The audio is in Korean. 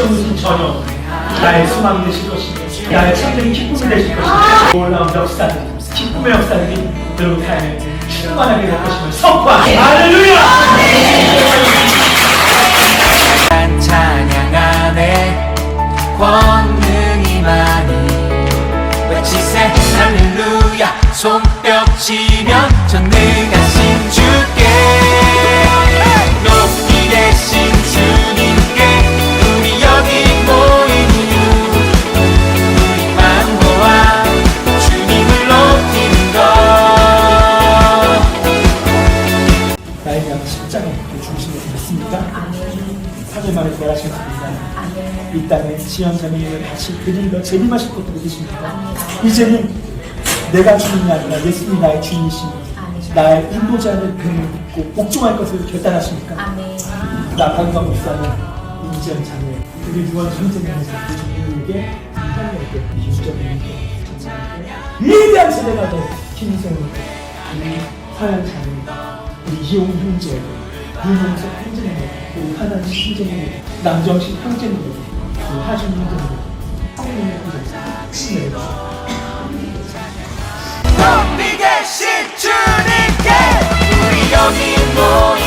걱정은 전혀 나의 소망이 되실 것이며 나의 참된 기쁨이 되실 것이며 놀라운 역사들 기쁨의 역사들이 여러분 삶에 충만하게 될 것임을 선포하 할렐루야! 찬양하네. 권능이 많이 외치세. 할렐루야. 손뼉 치며 전능 사절만에 부활하셨습니다 이 땅에 지연자매를 다시 그들과 재림하실 것도 믿으십니까? 이제는 내가 주님이 아니라 예수님이 나의 주님이시니 나의 인도자를 믿고 복종할 것을 결단하십니까? 나 강과 목사는 이지연 자매 그리 유언 선생님에서 그 주님에게 하나님에게 유적에게 위대한 세대가 된 김성우 사연 자매 우리 이용 형제 윤홍석 형제님 우리 하나님 형제님 남정식 형제님 우리 하준 형제님 성민의 형제 신의 높이 계신 주님께 우리 여기 모인